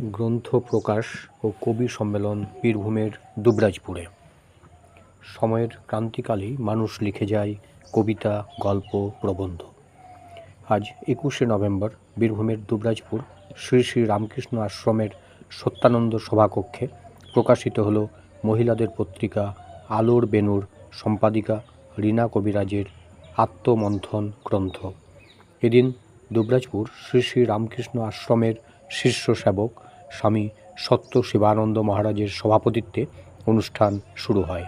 গ্রন্থ প্রকাশ ও কবি সম্মেলন বীরভূমের দুবরাজপুরে। সময়ের ক্রান্তিকালেই মানুষ লিখে যায় কবিতা, গল্প, প্রবন্ধ। আজ একুশে নভেম্বর, বীরভূমের দুবরাজপুর, শ্রী শ্রী রামকৃষ্ণ আশ্রমের সত্যানন্দ সভাকক্ষে প্রকাশিত হল মহিলাদের পত্রিকা আলোর বেনুর সম্পাদিকা রীনা কবিরাজের আত্মমন্থন গ্রন্থ। এদিন দুবরাজপুর শ্রী শ্রী রামকৃষ্ণ আশ্রমের শীর্ষ সেবক স্বামী সত্য শিবানন্দ মহারাজের সভাপতিত্বে অনুষ্ঠান শুরু হয়।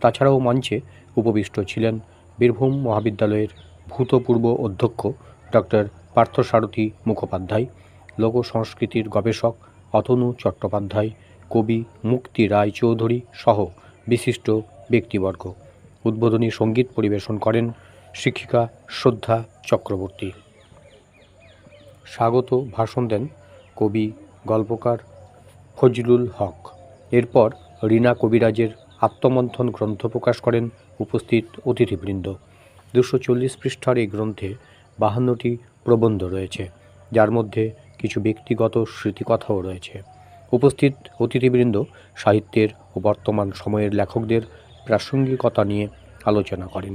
তাছাড়াও মঞ্চে উপবিষ্ট ছিলেন বীরভূম মহাবিদ্যালয়ের ভূতপূর্ব অধ্যক্ষ ডক্টর পার্থসারথী মুখোপাধ্যায়, লোক সংস্কৃতির গবেষক অতনু চট্টোপাধ্যায়, কবি মুক্তি রায় চৌধুরী সহ বিশিষ্ট ব্যক্তিবর্গ। উদ্বোধনী সংগীত পরিবেশন করেন শিক্ষিকা শ্রদ্ধা চক্রবর্তী। স্বাগত ভাষণ দেন কবি গল্পকার ফজলুল হক। এরপর রীনা কবিরাজের আত্মমন্থন গ্রন্থ প্রকাশ করেন উপস্থিত অতিথিবৃন্দ। দুশো চল্লিশ পৃষ্ঠার এই গ্রন্থে বাহান্নটি প্রবন্ধ রয়েছে, যার মধ্যে কিছু ব্যক্তিগত স্মৃতিকথাও রয়েছে। উপস্থিত অতিথিবৃন্দ সাহিত্যের ও বর্তমান সময়ের লেখকদের প্রাসঙ্গিকতা নিয়ে আলোচনা করেন।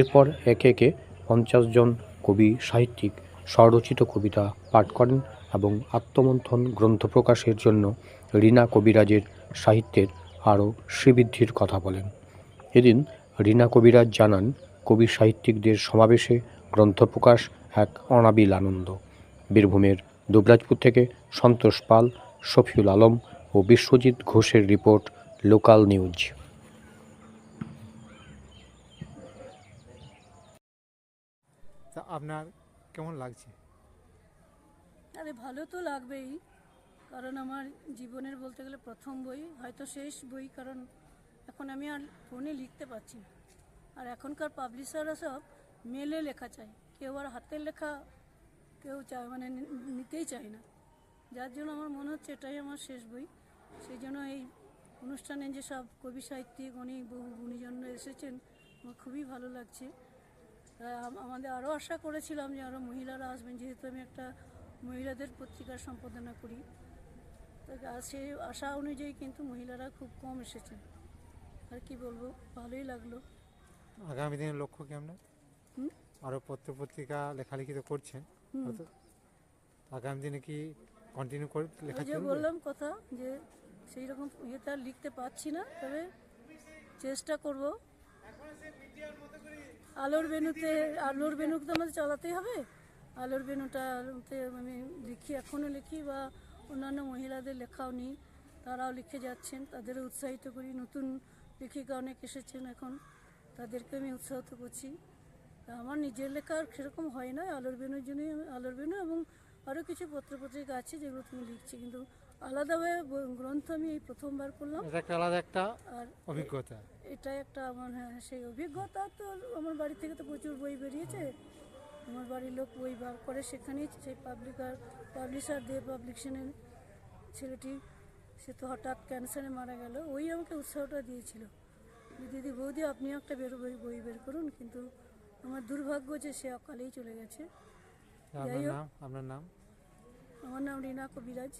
এরপর একে একে পঞ্চাশ জন কবি সাহিত্যিক স্বরচিত কবিতা পাঠ করেন এবং আত্মমন্থন গ্রন্থ প্রকাশের জন্য রীনা কবিরাজের সাহিত্যের আরও শ্রীবৃদ্ধির কথা বলেন। এদিন রীনা কবিরাজ জানান, কবি সাহিত্যিকদের সমাবেশে গ্রন্থ প্রকাশ এক অনাবিল আনন্দ। বীরভূমের দুবরাজপুর থেকে সন্তোষ পাল, শফিউল আলম ও বিশ্বজিৎ ঘোষের রিপোর্ট লোকাল নিউজ। আপনার কেমন লাগছে? আরে ভালো তো লাগবেই, কারণ আমার জীবনের বলতে গেলে প্রথম বই, হয়তো শেষ বই, কারণ এখন আমি আর ফোনে লিখতে পারছি না। আর এখনকার পাবলিশাররা সব মেলে লেখা চায়, কেউ আর হাতের লেখা কেউ চায় মানে নিতেই চায় না। যার জন্য আমার মনে হচ্ছে এটাই আমার শেষ বই। সেই জন্য এই অনুষ্ঠানে যে সব কবি সাহিত্যিক, অনেক বহু গুণীজনরা এসেছেন, আমার খুবই ভালো লাগছে। আমাদের আরও আশা করেছিলাম যে আরও মহিলারা আসবেন যেহেতু আমি একটা মহিলাদের পত্রিকার সম্পাদনা করি। তাই সেই আশা অনুযায়ী কিন্তু মহিলারা খুব কম এসেছেন। আর কি বলব ভালোই লাগল। আগামী দিনের লক্ষ্য কি আপনার? আরও পত্র পত্রিকা লেখালেখি তো করছেন। আগামী দিনে কি কন্টিনিউ করে লেখা যে বললাম কথা যে সেই রকম আর লিখতে পারছি না তবে চেষ্টা করব আলোর বেনুতে আলোর বেনুকে তো আমাদের চালাতেই হবে। আলোর বেনুটাতে আমি লিখি এখনও লিখি বা অন্যান্য মহিলাদের লেখাও নিই। তারাও লিখে যাচ্ছেন তাদেরও উৎসাহিত করি। নতুন লেখিকা অনেক এসেছেন এখন তাদেরকে আমি উৎসাহিত করছি। আমার নিজের লেখা আর সেরকম হয় না আলোর বেনুর জন্যই আমি আলোর বেনু এবং আরও কিছু পত্রপত্রিকা আছে যেগুলো তুমি লিখছি কিন্তু আলাদাভাবে গ্রন্থ আমি এই প্রথমবার করলাম। আলাদা একটা আর অভিজ্ঞতা। এটা একটা আমার হ্যাঁ সেই অভিজ্ঞতা তো আমার বাড়ি থেকে তো প্রচুর বই বেরিয়েছে। আমার বাড়ির লোক বই বার করে সেখানেই সেই পাবলিকার পাবলিশার দে পাবলিকেশনের ছেলেটি সে তো হঠাৎ ক্যান্সারে মারা গেল ওই আমাকে উৎসাহটা দিয়েছিল। দিদি বৌদি আপনিও একটা বের বই বই বের করুন কিন্তু আমার দুর্ভাগ্য যে সে অকালেই চলে গেছে। আপনার নাম? আমার নাম রীনা কবিরাজ।